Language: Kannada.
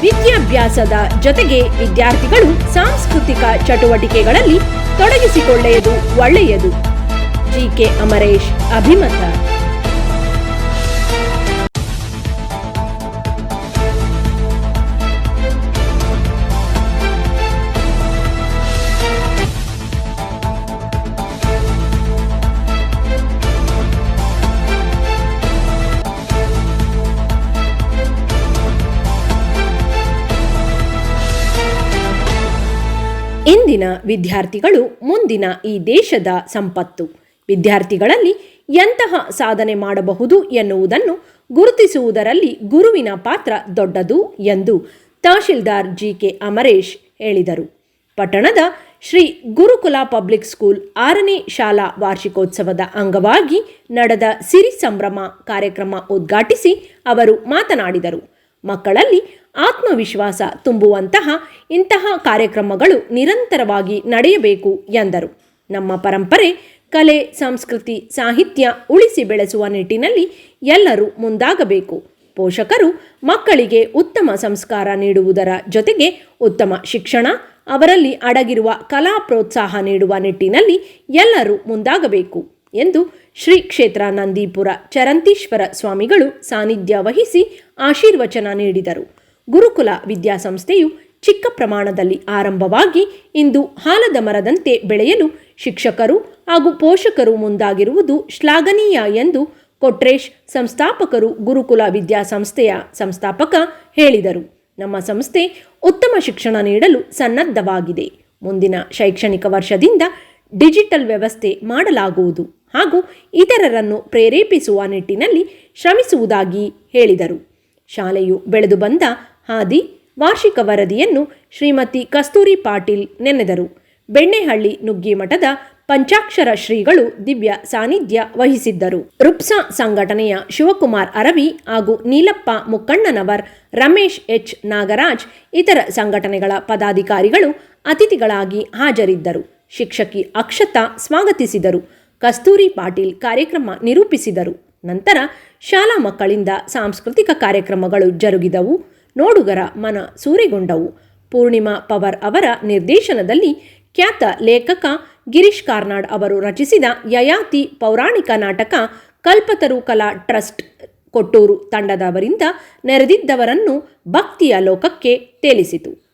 ವಿದ್ಯಾಭ್ಯಾಸದ ಜೊತೆಗೆ ವಿದ್ಯಾರ್ಥಿಗಳು ಸಾಂಸ್ಕೃತಿಕ ಚಟುವಟಿಕೆಗಳಲ್ಲಿ ತೊಡಗಿಸಿಕೊಳ್ಳೆಯದು ಒಳ್ಳೆಯದು. ಜಿಕೆ ಅಮರೇಶ್ ಅಭಿಮತ. ಇಂದಿನ ವಿದ್ಯಾರ್ಥಿಗಳು ಮುಂದಿನ ಈ ದೇಶದ ಸಂಪತ್ತು. ವಿದ್ಯಾರ್ಥಿಗಳಲ್ಲಿ ಎಂತಹ ಸಾಧನೆ ಮಾಡಬಹುದು ಎನ್ನುವುದನ್ನು ಗುರುತಿಸುವುದರಲ್ಲಿ ಗುರುವಿನ ಪಾತ್ರ ದೊಡ್ಡದು ಎಂದು ತಹಶೀಲ್ದಾರ್ ಜಿ ಕೆ ಅಮರೇಶ್ ಹೇಳಿದರು. ಪಟ್ಟಣದ ಶ್ರೀ ಗುರುಕುಲ ಪಬ್ಲಿಕ್ ಸ್ಕೂಲ್ ಆರನೇ ಶಾಲಾ ವಾರ್ಷಿಕೋತ್ಸವದ ಅಂಗವಾಗಿ ನಡೆದ ಸಿರಿ ಸಂಭ್ರಮ ಕಾರ್ಯಕ್ರಮ ಉದ್ಘಾಟಿಸಿ ಅವರು ಮಾತನಾಡಿದರು. ಮಕ್ಕಳಲ್ಲಿ ಆತ್ಮವಿಶ್ವಾಸ ತುಂಬುವಂತಹ ಇಂತಹ ಕಾರ್ಯಕ್ರಮಗಳು ನಿರಂತರವಾಗಿ ನಡೆಯಬೇಕು ಎಂದರು. ನಮ್ಮ ಪರಂಪರೆ, ಕಲೆ, ಸಂಸ್ಕೃತಿ, ಸಾಹಿತ್ಯ ಉಳಿಸಿ ಬೆಳೆಸುವ ನಿಟ್ಟಿನಲ್ಲಿ ಎಲ್ಲರೂ ಮುಂದಾಗಬೇಕು. ಪೋಷಕರು ಮಕ್ಕಳಿಗೆ ಉತ್ತಮ ಸಂಸ್ಕಾರ ನೀಡುವುದರ ಜೊತೆಗೆ ಉತ್ತಮ ಶಿಕ್ಷಣ, ಅವರಲ್ಲಿ ಅಡಗಿರುವ ಕಲಾ ಪ್ರೋತ್ಸಾಹ ನೀಡುವ ನಿಟ್ಟಿನಲ್ಲಿ ಎಲ್ಲರೂ ಮುಂದಾಗಬೇಕು ಎಂದು ಶ್ರೀ ಕ್ಷೇತ್ರ ನಂದೀಪುರ ಚರಂತೀಶ್ವರ ಸ್ವಾಮಿಗಳು ಸಾನ್ನಿಧ್ಯ ವಹಿಸಿ ಆಶೀರ್ವಚನ ನೀಡಿದರು. ಗುರುಕುಲ ವಿದ್ಯಾಸಂಸ್ಥೆಯು ಚಿಕ್ಕ ಪ್ರಮಾಣದಲ್ಲಿ ಆರಂಭವಾಗಿ ಇಂದು ಹಾಲದ ಮರದಂತೆ ಬೆಳೆಯಲು ಶಿಕ್ಷಕರು ಹಾಗೂ ಪೋಷಕರು ಮುಂದಾಗಿರುವುದು ಶ್ಲಾಘನೀಯ ಎಂದು ಕೊಟ್ರೇಶ್ ಸಂಸ್ಥಾಪಕರು ಗುರುಕುಲ ವಿದ್ಯಾಸಂಸ್ಥೆಯ ಸಂಸ್ಥಾಪಕ ಹೇಳಿದರು. ನಮ್ಮ ಸಂಸ್ಥೆ ಉತ್ತಮ ಶಿಕ್ಷಣ ನೀಡಲು ಸನ್ನದ್ಧವಾಗಿದೆ. ಮುಂದಿನ ಶೈಕ್ಷಣಿಕ ವರ್ಷದಿಂದ ಡಿಜಿಟಲ್ ವ್ಯವಸ್ಥೆ ಮಾಡಲಾಗುವುದು ಹಾಗೂ ಇತರರನ್ನು ಪ್ರೇರೇಪಿಸುವ ನಿಟ್ಟಿನಲ್ಲಿ ಶ್ರಮಿಸುವುದಾಗಿ ಹೇಳಿದರು. ಶಾಲೆಯು ಬೆಳೆದು ಬಂದ ಹಾದಿ ವಾರ್ಷಿಕ ವರದಿಯನ್ನು ಶ್ರೀಮತಿ ಕಸ್ತೂರಿ ಪಾಟೀಲ್ ನೆನೆದರು. ಬೆಣ್ಣೆಹಳ್ಳಿ ನುಗ್ಗಿಮಠದ ಪಂಚಾಕ್ಷರ ಶ್ರೀಗಳು ದಿವ್ಯ ಸಾನ್ನಿಧ್ಯ ವಹಿಸಿದ್ದರು. ರುಪ್ಸಾ ಸಂಘಟನೆಯ ಶಿವಕುಮಾರ್ ಅರವಿ ಹಾಗೂ ನೀಲಪ್ಪ ಮುಕ್ಕಣ್ಣನವರ್, ರಮೇಶ್ ಎಚ್ ನಾಗರಾಜ್ ಇತರ ಸಂಘಟನೆಗಳ ಪದಾಧಿಕಾರಿಗಳು ಅತಿಥಿಗಳಾಗಿ ಹಾಜರಿದ್ದರು. ಶಿಕ್ಷಕಿ ಅಕ್ಷತಾ ಸ್ವಾಗತಿಸಿದರು. ಕಸ್ತೂರಿ ಪಾಟೀಲ್ ಕಾರ್ಯಕ್ರಮ ನಿರೂಪಿಸಿದರು. ನಂತರ ಶಾಲಾ ಮಕ್ಕಳಿಂದ ಸಾಂಸ್ಕೃತಿಕ ಕಾರ್ಯಕ್ರಮಗಳು ಜರುಗಿದವು. ನೋಡುಗರ ಮನ ಸೂರೆಗೊಂಡವು. ಪೂರ್ಣಿಮಾ ಪವರ್ ಅವರ ನಿರ್ದೇಶನದಲ್ಲಿ ಖ್ಯಾತ ಲೇಖಕ ಗಿರೀಶ್ ಕಾರ್ನಾಡ್ ಅವರು ರಚಿಸಿದ ಯಯಾತಿ ಪೌರಾಣಿಕ ನಾಟಕ ಕಲ್ಪತರು ಕಲಾ ಟ್ರಸ್ಟ್ ಕೊಟ್ಟೂರು ತಂಡದವರಿಂದ ನೆರೆದಿದ್ದವರನ್ನು ಭಕ್ತಿಯ ಲೋಕಕ್ಕೆ ತೇಲಿಸಿತು.